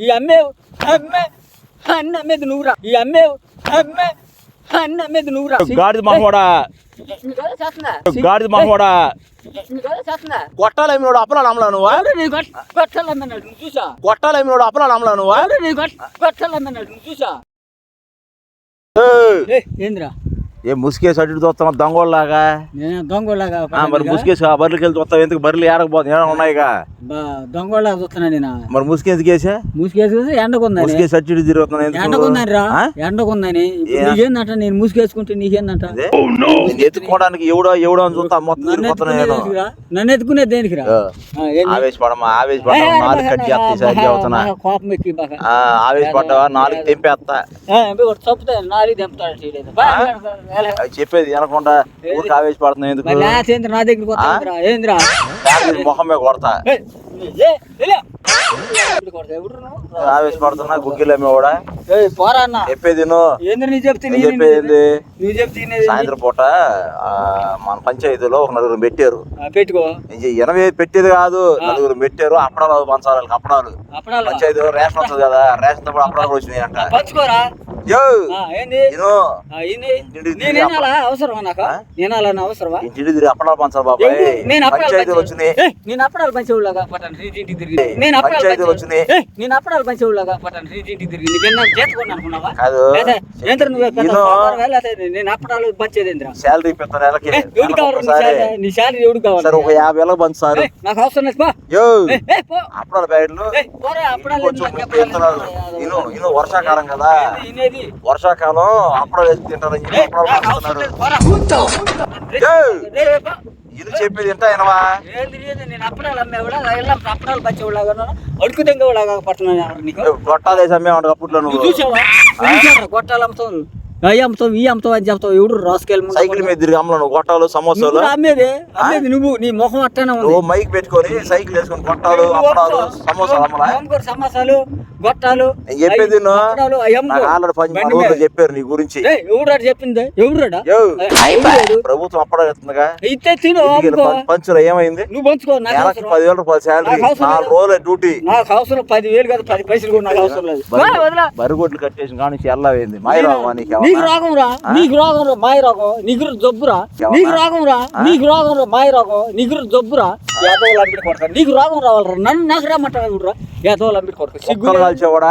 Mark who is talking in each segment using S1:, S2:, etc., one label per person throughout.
S1: ఈ అమ్మే అమ్మే అన్న అమ్మేది నువ్వురా ఈ అమ్మే అమ్మే అన్న అమ్మేది నువ్వురా
S2: గాడిద మహోడా గాడిద మహోడా గొట్టాలేమినోడు అప్పలాలు అమ్మలా నువ్వా
S1: నువ్వు చూసా
S2: గొట్టాలేమినోడు అప్పలాలు అమ్మలా నువ్వా
S1: చూసా ఏంద్రా
S2: ఏ ముసుకేసి అటు చూస్తున్నావు దొంగోళ్ళలాగా
S1: నేను దొంగలాగా
S2: ఆ, మరి ముసుకేసి ఆ బర్రెలకి వెళ్ళి చూస్తావు ఎందుకు బర్రెలు ఏడకపోతుంది ఏడ ఉన్నాయిగా
S1: దొంగలాగా చూస్తున్నా నేను
S2: మరి ముసుకేసి కేసా
S1: మూసుకేసి ఎండకుందని
S2: ముసుకేసి అటు ఎందుకు
S1: ఎండకుందని రా? ఎండకుందని? నీకేందంట నేను మూసుకేసుకుంటే నీకేందంట
S2: ఎత్తుకోవడానికి ఎవడో ఎవడో అని చూస్తా మొత్తం
S1: నన్ను
S2: తిరిగిపోతున్నా
S1: ఎత్తుకునే
S2: నేను
S1: దేనికిరా? నన్ను ఎత్తుకునే
S2: ఆ,
S1: ఏంది?
S2: ఆవేశపడమా ఆవేశపడమా నాలుగు కట్ చేస్తా సరిగ్గా అవుతున్నా
S1: కోపం ఎక్కి
S2: ఆవేశపడ్డావా నాలుగు తెంపేస్తా
S1: ఏ, అబ్బే ఒకటి చంపుతా నాలుగు తెంపుతాడు
S2: చెప్పేది వినకుండా ఊరికి ఆవేశపడుతున్నావు ఎందుకు?
S1: నా వస్తాంద్రా ఏంద్రా
S2: ఫ్యామిలీ మొహం మీద కొడతా? ఆవేశపడుతున్నా గుగ్గిలే కూడా
S1: ఏయ్, పోరా అన్న.
S2: చెప్పేది
S1: చెప్తే
S2: చెప్పేది?
S1: నువ్వు చెప్తే ఏంది?
S2: సాయంత్రం పూట మన పంచాయతీలో ఒక నలుగురు పెట్టారు
S1: పెట్టుకో.
S2: ఎనభై పెట్టేది కాదు నలుగురు పెట్టారు అప్పడాలు పంచాలి అప్పడాలు.
S1: అప్పుడాలు?
S2: పంచాయతీ రేషన్ వస్తుంది కదా రేషన్ అప్పడాలు కూడా వచ్చినాయి అంట
S1: పంచుకోరా? అవసరమా నాకు? అవసరమా?
S2: ఇంటికి అప్పడాలు పంచాలి?
S1: నేను
S2: పంచాయతీలు
S1: నేను అప్పడాలు పంచేవులాగా పట్టాను ఇంటింటికి తిరిగి. నేను అప్పడాలు
S2: పంచాయతీలు
S1: పంచే-
S2: వచ్చినాయి.
S1: ఏయ్, నేను అప్పడాలు పంచేవులాగా పట్టాను ఇంటింటికి తిరిగి. నీకేనా చేతుకోండి అనుకున్నావా?
S2: కాదు.
S1: లేదా, ఏంద్ర నువ్వు పెద్ద
S2: ఇను
S1: సోదరువా? లేకపోతే నేను అప్పడాలు పంచేది ఏంద్రా?
S2: శాలరీ పెద్ద నెలకి.
S1: ఏయ్, ఎవడు కావాలి? నీ శాలరీ? ఎవడు కావాలి?
S2: సరే ఒక యాభై వేలకు పంచుతారు
S1: ఏయ్, నాకు అవసరం లేదు పో.
S2: అప్పడాల
S1: అప్పడాలు
S2: వర్షాకాలం కదా? వర్షాకాలం అప్పడాలు వేసి తింటారని చెప్పి. ఇది చెప్పేది ఎంత అయినవా
S1: ఏంది ఏంది నేను అప్పడాలు అమ్మేవాడా అప్పడాలు పంచేవాళ్ళగా అడుగు తెంగేవాళ్ళగా పట్టున్నాను నీకు.
S2: గొట్టాలు వేసి అమ్మేవంట అప్పట్లో
S1: నువ్వు. చూసావా? గొట్టాలు అమ్ముతావు అవి అమ్ముతావు ఈ అమ్ముతావు అని చెప్తావు. ఎవడు రాసుకెళ్ళి
S2: సైకిల్ మీద తిరిగి అమ్మలో నువ్వు గొట్టాలు సమోసాలు.
S1: అమ్మేది అమ్మేది నువ్వు నీ ముఖం అట్టనే ఉంది.
S2: మైక్ పెట్టుకొని సైకిల్ వేసుకొని గొట్టాలు అప్పడాలు సమోసాలు అమ్మలా?
S1: సమోసాలు గొట్టాలు
S2: చెప్పేది ఆల్రెడీ
S1: మీద.
S2: చెప్పారు నీ గురించి.
S1: ఎవడాడు చెప్పింది? ఎవడాడా?
S2: ప్రభుత్వం అప్పడాలు ఇస్తుందిగా
S1: ఇస్తే తిను
S2: ఏమైంది?
S1: నువ్వు పంచుకో నాకు.
S2: పదివేల రూపాయలు శాలరీ. నాలుగు. రోజులే డ్యూటీ.
S1: నాకు అవసరం పదివేలు కదా పది పైసలు కూడా నాకు అవసరం లేదు. వదిలా
S2: బరిగొడ్లు కానీ ఎల్లవేంది మాయరావా నీకు
S1: నీకు రోగం రా నీకు రోగం రా మాయ రోగం నీకు జబ్బురా? నీకు రోగం రా నీకు రోగం రా మాయ రోగం నీకు జబ్బురా యాదవులు అంబిడి కొడతారు. నీకు రోగం రావాలరా? నన్ను నాకు ఎవడురా? యాదవులు అంబిడి కొడతారు సిగ్గు.
S2: కుక్కలు కాల్చేవాడా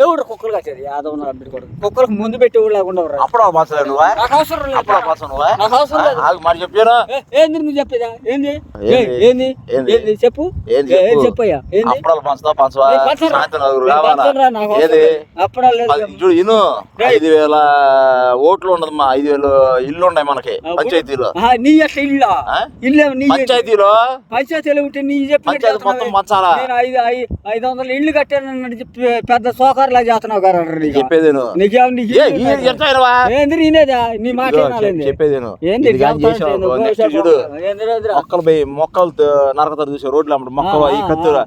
S1: ఎవడు కుక్కలు కాచేది యాదవులు అంబిడి కొడతారు కుక్కలకు ముందు పెట్టి లేకుండా?
S2: అప్పుడు పంచలే నువ్వా
S1: నాకు అవసరం లేదు.
S2: అప్పుడు నువ్వా
S1: నాకు అవసరం లేదు.
S2: మరి చెప్పాను
S1: ఏ, ఏంది నువ్వు చెప్పేదా? ఏంది?
S2: ఏంది?
S1: ఏంది? చెప్పు.
S2: ఏంది?
S1: చెప్పయ్యా. ఏంది?
S2: అప్పుడాలు పంచుతా పంచవా?
S1: అవసరం
S2: ఏది. పది- చూడు ఇను. ఐదు వేల ఓట్లు ఉండదమ్మా. ఐదు వేలు ఇల్లు ఉన్నాయి మనకి పంచాయతీలో.
S1: నీ అట్లా ఇల్లా? ఇల్లే నీ
S2: పంచాయతీలో?
S1: పంచాయతీలో ఉంటే నీ చెప్పినట్టు
S2: మొత్తం. పంచాలా
S1: నేను ఐదు ఐదు వందల ఇల్లు కట్టానని చెప్పి పెద్ద సోకారులా చేస్తున్నావు నీకు.
S2: చెప్పేది విను.
S1: నీకేం నీకు
S2: ఏ, ఈ ఎంత అయినవా?
S1: ఏంది నేనేదా నీ మాట
S2: ఇదిగో,
S1: వినాలేంది?
S2: చెప్పేది విను.
S1: ఏంది.
S2: మొక్కలు పోయి మొక్కలు నరకతారు చూసే రోడ్లు అమ్మడు మొక్కలు ఈ కత్తులు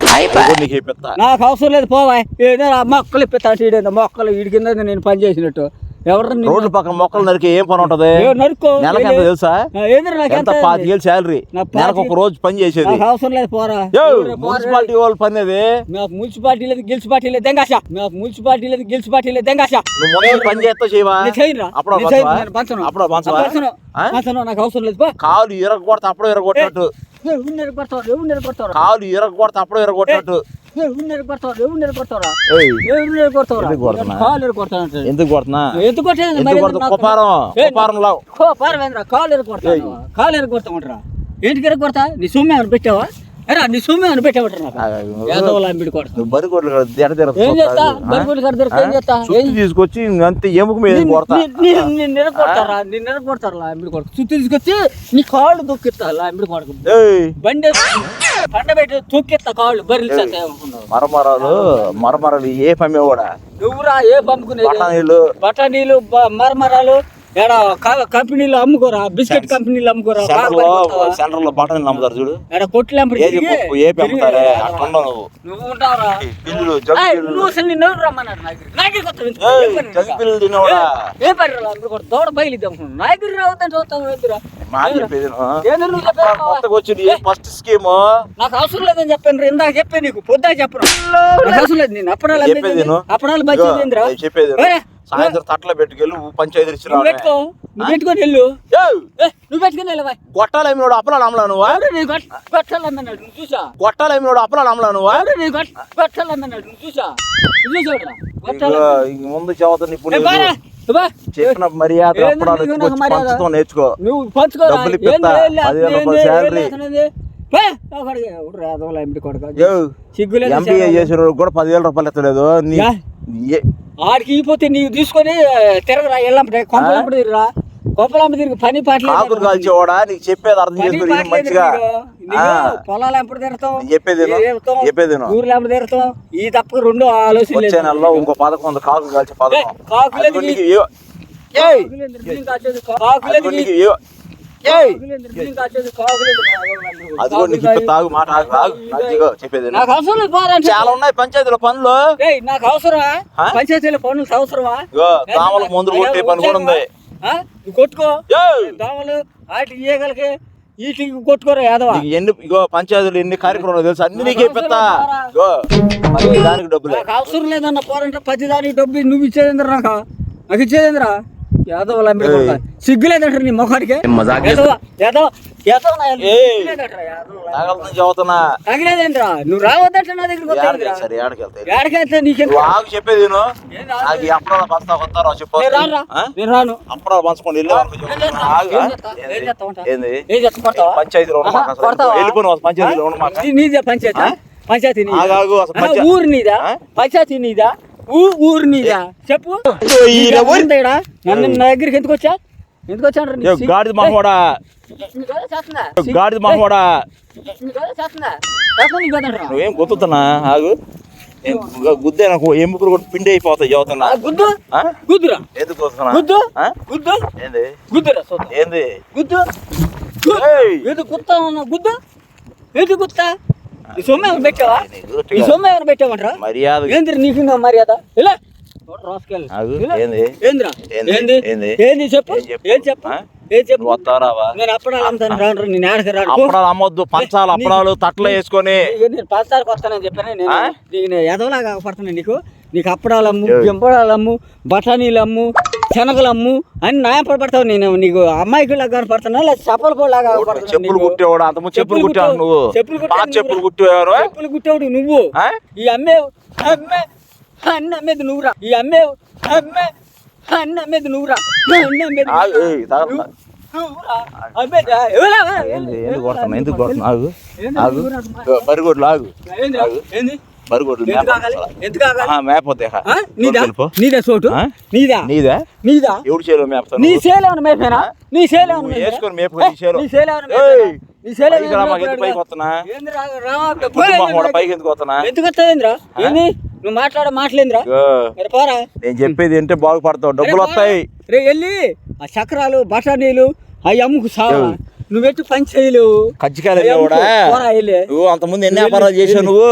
S2: నీకు
S1: నాకు అవసరం లేదు పోవా ఏదో మొక్కలు ఇప్పిస్తాడు ఈడేందో మొక్కలు వీడి కింద నేను పని చేసినట్టు ఎవరు
S2: రోడ్ల పక్కన మొక్కలు నరికి ఏం పని ఉంటది? నెలకి ఎంత? తెలుసా? ఎంత? పాతికేళ్ళు శాలరీ నెలకు ఒక రోజు పని చేసేది.
S1: అవసరం లేదు పోరా?
S2: మున్సిపాలిటీ వాళ్ళు పని అది
S1: నాకు మున్సిపాలిటీ లేదు గిల్సిపాలిటీ లేదు దెంగాష నాకు మున్సిపాలిటీ లేదు గిల్సిపాలిటీ లేదు దెంగాష
S2: నువ్వు పని చేస్తావు చేయవా. అప్పుడు. అప్పుడు
S1: నాకు అవసరం లేదు.
S2: కాలు ఇరగొడతా అప్పుడు ఇరగొట్టినట్టు? కాలు ఇరగొడతా అప్పుడు ఇరగొట్టినట్టు. ఎందుకు కొడుతున్నా? ఎందుకు కొడుతున్నా కుపారం
S1: ఏ,
S2: కుపారంలో
S1: కో, పారవేంద్ర, కాలు ఇరగొడతాను. కాలు ఇరగొడతామంటారా ఏంటికి ఇరగొడతా నీ సొమ్ము ఏమైనా పెట్టావా? ఎరా నీ సొమ్ము ఏమైనా పెట్టావట నాకు? ఏదో అంబిడి కొడతా ఏం చేస్తా? ఏం చేస్తా?
S2: తీసుకొచ్చి అంతే ఎముక మీద కొడతా.
S1: నిరకొడతారా నీ నిరకొడతారు లాంబిడి కొడుకు. చుట్టూ తీసుకొచ్చి నీ కాళ్ళు దొక్కిస్తా లాంబిడి కొడుకు. బండి తొక్కిస్తా కాళ్ళు బర్రెలు
S2: మరమరాలు మరమరాలు ఏ పమ్మే కూడా.
S1: నువ్వురా ఏ పంపుకునేది?
S2: బఠానీలు.
S1: బఠానీలు మరమరాలు ఏడ కంపెనీలో అమ్ముకోరా? బిస్కెట్ కంపెనీలో అమ్ముకోరా?
S2: సెంటర్లో బట్టలు అమ్ముతారు చూడు?
S1: ఏడ కొట్లు
S2: నువ్వు
S1: నువ్వు ఉంటావురా. అసలు నిన్ను ఎవరు రమ్మన్నారు? నాయకుడు? కొత్త ఏం పని
S2: తిన్నవాడా
S1: ఏ దూడ. నాయకుడు రావద్దని
S2: వచ్చింది ఫస్ట్ స్కీమ్
S1: నాకు అవసరం లేదని చెప్పాను. ఇందాక చెప్పాను నీకు పొద్దా చెప్పను. అవసరం లేదు నేను మంచిది ఏందిరా?
S2: ఇదిగో, చెప్పేది సాయంత్రం తట్టలో పెట్టుకెళ్ళి పంచాయతీ ఇచ్చిన
S1: పెట్టుకొని వెళ్ళు. నువ్వు పెట్టుకొని వెళ్ళవా?
S2: గొట్టాలు ఏమినోడు అప్పలాలు అమ్మలా నువ్వా?
S1: ఎవడు నీ గొట్ట- గొట్టాలమ్మన్నాడు నువ్వు చూసా?
S2: గొట్టాలు ఏమినోడు అప్పలాలు అమ్మలా నువ్వా?
S1: ఎవడు నీ గొట్ట- గొట్టాలమ్మన్నాడు నువ్వు చూసా?
S2: ముందు ఇప్పుడు. చెప్పిన మర్యాద అప్పడాలు? పంచుతాం నేర్చుకో.
S1: నువ్వు పంచుకోరా?
S2: డబ్బులు ఇప్పిస్తా. పదివేల రూపాయలు శాలరీ.
S1: సిగ్గులేదు
S2: ఎంబీఏ. చేసిన కూడా పదివేల రూపాయలు ఎత్తలేదు.
S1: ఆడికి ఇగిపోతే నీవు తీసుకొని తిరగరా ఎల్లంపటి కొంపలంపటి తిరగరా? కొంపలంపటి తిరిగి పని పాటలు
S2: కాకులు కాల్చేవాడా? నీకు చెప్పేది అర్థం చేసుకుని మంచిగా.
S1: నీకు.
S2: ఆ,
S1: నీకు పొలాలు తిరుగుతాం
S2: నేను చెప్పేది. చెప్పేది.
S1: ఊర్లో ఎంపటి తిరుగుతాం ఈ తప్ప రెండు ఆలోచన
S2: వచ్చే నెలలో ఇంకో పథకం ఉంది. కాకులు కాల్చే పథకం.
S1: ఏయ్, కాకులు
S2: అదిగో నీకు ఇప్పుడు తాగు మాట ఆగు, చెప్పేది.
S1: నాకు అవసరం లేదు.
S2: చాలా ఉన్నాయి పంచాయతీలో పనులు.
S1: ఏయ్, నాకు అవసరమా? పంచాయతీలో పనులు అవసరమా?
S2: దోమలు మందులు కొట్టే పని కూడా ఉంది.
S1: ఆ? నువ్వు కొట్టుకో.
S2: ఏయ్,
S1: దోమలు వాటికి ఈగలకి వీటికి కొట్టుకోరా యాదవా?
S2: ఎన్ని ఇగో పంచాయతీలు ఎన్ని కార్యక్రమాలు తెలుసు? అన్ని నీకు చెప్పిస్తా. దానికి డబ్బులే.
S1: నాకు అవసరం లేదన్న పోరంటే ప్రతి దానికి డబ్బు నువ్వు ఇచ్చేదేంద్రా నాకు? నాకు ఇచ్చేదేంద్రా? సిగ్గులేదంటారు నీ ముఖానికి యాదవ యాదవ యాదవ నా
S2: ఏయ్.
S1: సిగ్గులేదంటారా యాదవ?
S2: తగలతో చదువుతున్నా
S1: తగిలేదేంద్రా నువ్వు రావద్దంటే నా
S2: చెప్పేది? నాకు కొత్తారో చెప్పు
S1: నేను రాను
S2: ఏంది? మాకు అసలు
S1: కొడతావా?
S2: వెళ్ళిపోను
S1: పంచాయతీ? పంచాయతీ నీదా? ఊరు? పంచాయతీ నీదా ఊ ఊరు నీదా? చెప్పు? నన్ను నా దగ్గరికి ఎందుకు వచ్చా? ఎందుకు వచ్చాను
S2: గాడిద మహోడా గాడిద మహోడా నువ్వేం గుర్తుతున్నా ఆగు. గుద్దే నాకు ఎముకలు కూడా పిండి అయిపోతాయి చదువుతున్నా.
S1: గుద్దు? గుద్దురా?
S2: ఎందుకు చూస్తున్నా
S1: గుద్దు? గుద్దు?
S2: ఏంది?
S1: గుద్దురా.
S2: ఏంది?
S1: గుద్దు! ఏది గుత్తా గుద్దు? ఏది గుత్తా? ఈ సొమ్ము ఏమైనా పెట్టావా?
S2: నీకు
S1: ఈ సొమ్ము ఏమైనా పెట్టావంటరా?
S2: మర్యాద
S1: ఏంది నీకు ఇలా.
S2: ఏంది?
S1: చెప్పు?
S2: ఏం చెప్పు? అమ్మొద్దు పంచాలు అప్పడాలు తట్టలు వేసుకొని.
S1: పదసారికి వస్తానని చెప్పాను. నేను ఎదవలాగా పడుతున్నాను నీకు. నీకు అప్పడాలు అమ్ము
S2: ఏయ్.
S1: శనగలు అమ్ము అని నాయపడి పడతావు నేను. నీకు అమ్మాయికి లాగా కనపడుతున్నా లేదా చెప్పలు
S2: చెప్పులు? కుట్టేవాడు? అంతకుముందు చెప్పులు కుట్టావు. నువ్వు.
S1: చెప్పులు.
S2: చెప్పులు కుట్టేవారు?
S1: చెప్పులు కుట్టేవాడు నువ్వు? ఈ అమ్మే అమ్మే అన్న అమ్మేది నువ్వురా. ఈ అమ్మే అమ్మే అన్న అమ్మేది నువ్వురా. అన్న అమ్మేది
S2: ఎందుకు కొడుతున్నా ఎందుకు కొడుతున్నా ఆగు. ఆగు.
S1: ఏంది? నీదా? చోటు? నీదా?
S2: నీదే?
S1: నీదా?
S2: చేలో
S1: నీ మేపేనా?
S2: వేసుకొని చేలో. పైకి పైకి వస్తున్నా? ఎందుకు వస్తున్నా?
S1: ఎందుకు ఏంది నువ్వు మాట్లాడ పోరా.
S2: నేను చెప్పేది బాగుపడతావు. డబ్బులు వస్తాయి.
S1: రే వెళ్ళి ఆ చక్రాలు బఠానీలు అవి అమ్ముకు సావా.
S2: ఏయ్.
S1: నువ్వెట్టు పని చేయలేవు?
S2: కజ్జికాయలు
S1: వెళ్ళి.
S2: నువ్వు అంత ముందు ఎన్ని వ్యాపారాలు చేసావు నువ్వు?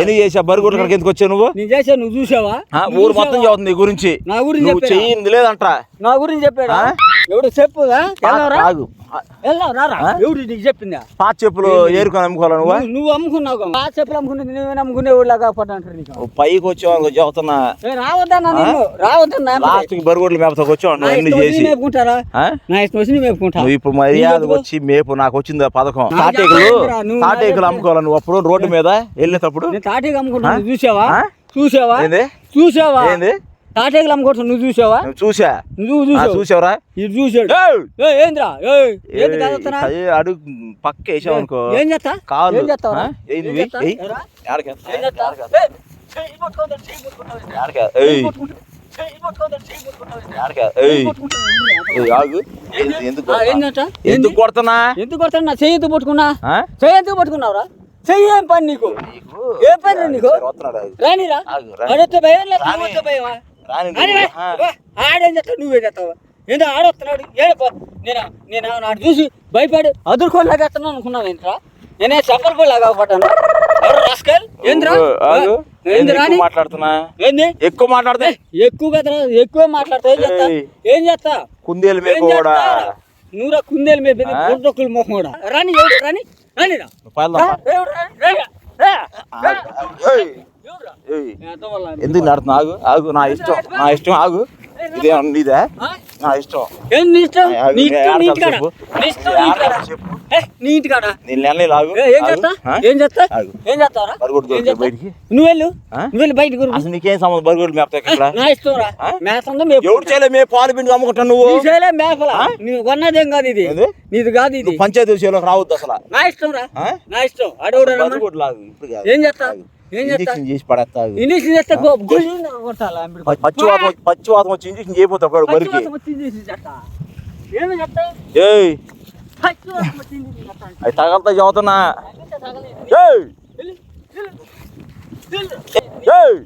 S2: ఎన్ని చేసావు బరిగొడ్ల కాడికి ఎందుకు వచ్చావు నువ్వు?
S1: నేను చేసా నువ్వు చూసావా
S2: ఊరు మొత్తం
S1: చూసావా?
S2: చదువుతుంది నీ గురించి.
S1: నా గురించి?
S2: చెయ్యింది లేదంటరా
S1: నా గురించి చెప్పాడా? ఎవడు చెప్పుదా?
S2: ఆ?
S1: ఎవడు నీకు చెప్పిందా?
S2: పాత చెప్పులు ఏరుకొని అమ్ముకోవాలా నువ్వు?
S1: నువ్వు- అమ్ముకున్నావు ఆ? చెప్పులు అమ్ముకునేది నువ్వే అమ్ముకునే నీకు.
S2: నువ్వు పైకి వచ్చావు అనుకో చెబుతున్నా
S1: రావద్దన్నా నేను రావద్దన్నా
S2: లాస్ట్కి బరిగొడ్లు మేపతాకు వచ్చావు
S1: నా
S2: నువ్వు అన్ని
S1: ఇష్టం వచ్చి
S2: చేసి
S1: మేపుకుంటారా? నా ఇష్టం వచ్చి మేపుకుంటా.
S2: నువ్వు ఇప్పుడు మర్యాద వచ్చి మేపు నాకు వచ్చింది పథకం. తాటేకులు తాటేకులు అమ్ముకోవాలి నువ్వు అప్పుడు రోడ్డు మీద వెళ్ళేటప్పుడు?
S1: నేను తాటేగా అమ్ముకుంటా.
S2: ఆ?
S1: నువ్వు చూసావా? చూసావా? చూసావా?
S2: ఏంది?
S1: తాటేగలు అమ్ముకుంటా నువ్వు చూసావా
S2: చూసా
S1: నువ్వు
S2: ఆ,
S1: చూసావు
S2: చూసావురా
S1: ఇది చూసాడు ఏంద్రా ఏంది?
S2: అది అడుగు పక్క వేసావు అనుకో
S1: ఏం చేస్తా
S2: కాలు
S1: ఏం చేస్తావురా?
S2: ఆ? ఏయ్,
S1: ఏం
S2: నువ్వు
S1: చేస్తా?
S2: ఏయ్.
S1: ఏరా?
S2: ఏడకెళ్తా?
S1: ఏం చేస్తా?
S2: ఏడకెళ్తా?
S1: ఏయ్, చెయ్యి పట్టుకోవద్దు, చెయ్యి పట్టుకుంటావు.
S2: ఏడకెళ్తా? ఏయ్,
S1: చెయ్యి పట్టుకోవద్దు, చెయ్యి పట్టుకుంటావు.
S2: ఏడకెళ్తా? ఏయ్, ఏయ్, ఆగు ఎందుకు- కొడుతున్నా
S1: ఎందుకు కొడతాను నా చెయ్యి ఎందుకు పట్టుకున్నా? చెయ్యి ఎందుకు పట్టుకున్నావురా చెయ్యి పని నీకు ఏం పని నీకు. రానిరా. ఆడొస్తే భయం లేదా భయమా ఆడేం చేస్తావు? నువ్వేం చేస్తావు? ఏందో ఆడొస్తున్నాడు? ఏడు నేను నేను నాడు చూసి భయపడి అదురుకోలేకపోతున్నాను అనుకున్నాను ఏంట్రా? నేనే కూడా పడ్డాను ఎవరు రాస్కల్? ఏంద్రా?
S2: మాట్లాడుతున్నా?
S1: ఏంది?
S2: ఎక్కువ మాట్లాడితే?
S1: ఎక్కువ కదరా ఎక్కువ మాట్లాడతా ఏం చేస్తా. ఏం చేస్తా?
S2: కుందేలు మీకు కూడా?
S1: నూరా కుందేలు మీద? బుర్రొక్కులు మొహం కూడా రాని ఎవరు రాని రాని రా
S2: ఎందుకు నడుతున్నా ఆగు ఆగు నా ఇష్టం నా ఇష్టం ఆగు. ఇదే నీదే? నా ఇష్టం
S1: ఏం నీ ఇష్టం
S2: ఆగు,
S1: నీ
S2: నేను
S1: ఇష్టం నీ
S2: ఆడతాను
S1: ఇంటికాడ
S2: చెప్పు.
S1: నీ ఇష్టం
S2: నేను
S1: నీ ఇంటికాడ
S2: ఆడతాను చెప్పు.
S1: ఏ, నీ ఇంటికాడ
S2: నేను నెల లాగు
S1: ఏ, ఏం
S2: ఆగు.
S1: చేస్తా
S2: ఆ?
S1: ఏం చేస్తా
S2: ఆగు.
S1: ఏం చేస్తావరా
S2: బరుగుడు
S1: ఏం
S2: దొరుకుతుంది
S1: చేస్తా?
S2: బయటికి
S1: నువ్వు వెళ్ళు
S2: ఆ?
S1: నువ్వు వెళ్ళి బయటకు రు.
S2: అసలు నీకేం సంబంధం బరుగుడు మేపుతా ఇక్కడ
S1: నా ఇష్టం రా
S2: ఆ?
S1: మేతందో మేపు
S2: ఎవరు చేయలే మే పాలు పిండి అమ్ముకుంటా నువ్వు
S1: నీ చేయలే మేకల
S2: ఆ?
S1: నువ్వు కొన్నదేం కాదు ఇది? నీది కాదు ఇది
S2: పంచాయతీ రావద్దు అసలు
S1: నా ఇష్టం రా? నా ఇష్టం అడవుడు
S2: లాగు ఇప్పుడు.
S1: ఏం చేస్తా
S2: ఇంజక్షన్ చేసి ఆగు.
S1: ఇంగ్లీష్ చేస్తే కొట్టాలా?
S2: పచ్చివాతం వచ్చి- పచ్చివాతం వచ్చి ఇంజక్షన్ చేయబోతాడు వాడు బరికి
S1: ఇంజక్షన్?
S2: ఏయ్
S1: ఇంజక్షన్.
S2: అవి తగలతా చదువుతున్నా. ఏయ్ ఏయ్.